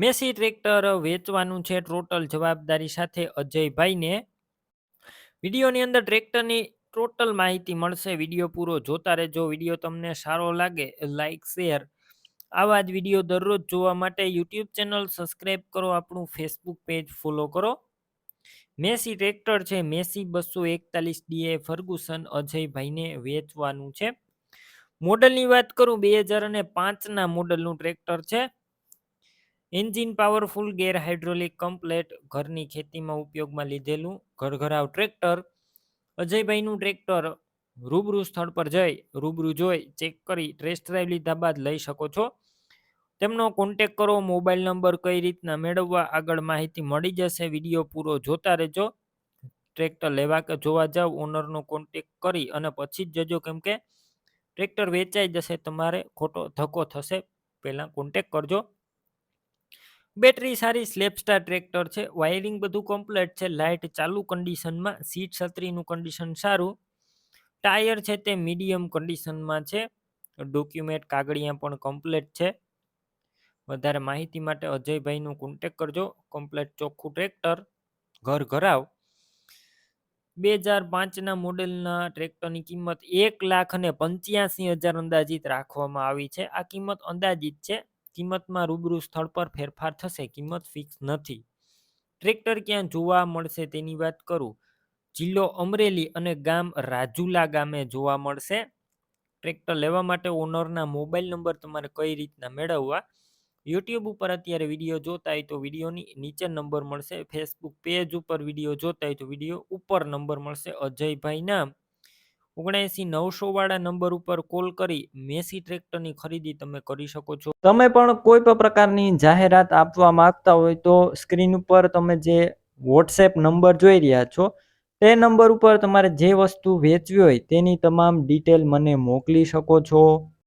Massey tractor વેચવાનું છે total જવાબદારી સાથે અજયભાઈને. વિડીયોની અંદર ટ્રેક્ટરની ટોટલ માહિતી મળશે. વીડિયો પૂરો જોતા રહેજો. વીડિયો તમને સારો લાગે લાઇક શેર. આવા જ વીડિયો દરરોજ જોવા માટે યુટ્યુબ ચેનલ સબસ્ક્રાઈબ કરો. આપણું ફેસબુક પેજ ફોલો કરો. મેસી ટ્રેક્ટર છે. મેસી બસો એકતાલીસ ડીએ ફર્ગુસન અજયભાઈને વેચવાનું છે. મોડલની વાત કરું. બે હજાર અને પાંચના મોડલનું ટ્રેક્ટર છે. Engine powerful gear hydraulic complete ઘરની ખેતીમાં ઉપયોગમાં લીધેલું ઘરઘરાવ ટ્રેક્ટર. અજયભાઈનું ટ્રેક્ટર રૂબરૂ સ્થળ પર જઈ રૂબરૂ જોઈ ચેક કરી ટેસ્ટ ડ્રાઈવ લીધા બાદ લઈ શકો છો. તેમનો કોન્ટેક કરો, મોબાઈલ નંબર કઈ રીતના મેળવવા આગળ માહિતી મળી જશે, વીડિયો પૂરો જોતા રહેજો. ટ્રેક્ટર લેવા કે જોવા જાવ, ઓનરનો કોન્ટેક કરી અને પછી જ જજો કેમ કે ટ્રેક્ટર વેચાઈ જશે, તમારે ખોટો ધક્કો થશે, પહેલાં કોન્ટેક કરજો. બેટરી સારી સ્લેપસ્ટાર ટ્રેક્ટર છે વાયરિંગ બધું કમ્પ્લીટ છે લાઇટ ચાલુ કન્ડિશનમાં સીટ છત્રીનું કન્ડિશન સારું. ટાયર છે તે મીડિયમ કન્ડિશનમાં છે ડોક્યુમેન્ટ કાગળિયા પણ કમ્પ્લીટ છે. વધારે માહિતી માટે અજયભાઈનું કોન્ટેક કરજો કમ્પ્લીટ ચોખ્ખું ટ્રેક્ટર ઘર ઘરાવ. બે હજાર પાંચના મોડેલના ટ્રેક્ટરની કિંમત એક લાખ અને પંચ્યાસી હજાર અંદાજિત રાખવામાં આવી છે. આ કિંમત અંદાજિત છે. કિંમતમાં રૂબરૂ સ્થળ પર ફેરફાર થશે, કિંમત ફિક્સ નથી. ટ્રેક્ટર ક્યાં જોવા મળશે તેની વાત કરું? જિલ્લો અમરેલી અને ગામ રાજુલા ગામે જોવા મળશે. ટ્રેક્ટર લેવા માટે ઓનરના મોબાઈલ નંબર તમારે કઈ રીતના મેળવવા? યુટ્યુબ ઉપર અત્યારે વીડિયો જોતા હોય તો વિડીયોની નીચે નંબર મળશે. ફેસબુક પેજ ઉપર વીડિયો જોતા હોય તો વીડિયો ઉપર નંબર મળશે. અજયભાઈ નામ. ઓગણએંસી નવસો વાળા નંબર ઉપર કોલ કરી મેસી ટ્રેક્ટરની ખરીદી તમે કરી શકો છો. તમે પણ કોઈ પણ પ્રકારની જાહેરાત આપવા માંગતા હોય તો સ્ક્રીન ઉપર તમે જે વોટ્સએપ નંબર જોઈ રહ્યા છો, તે નંબર ઉપર તમારે જે વસ્તુ વેચવી હોય તેની તમામ ડિટેલ મને મોકલી શકો છો.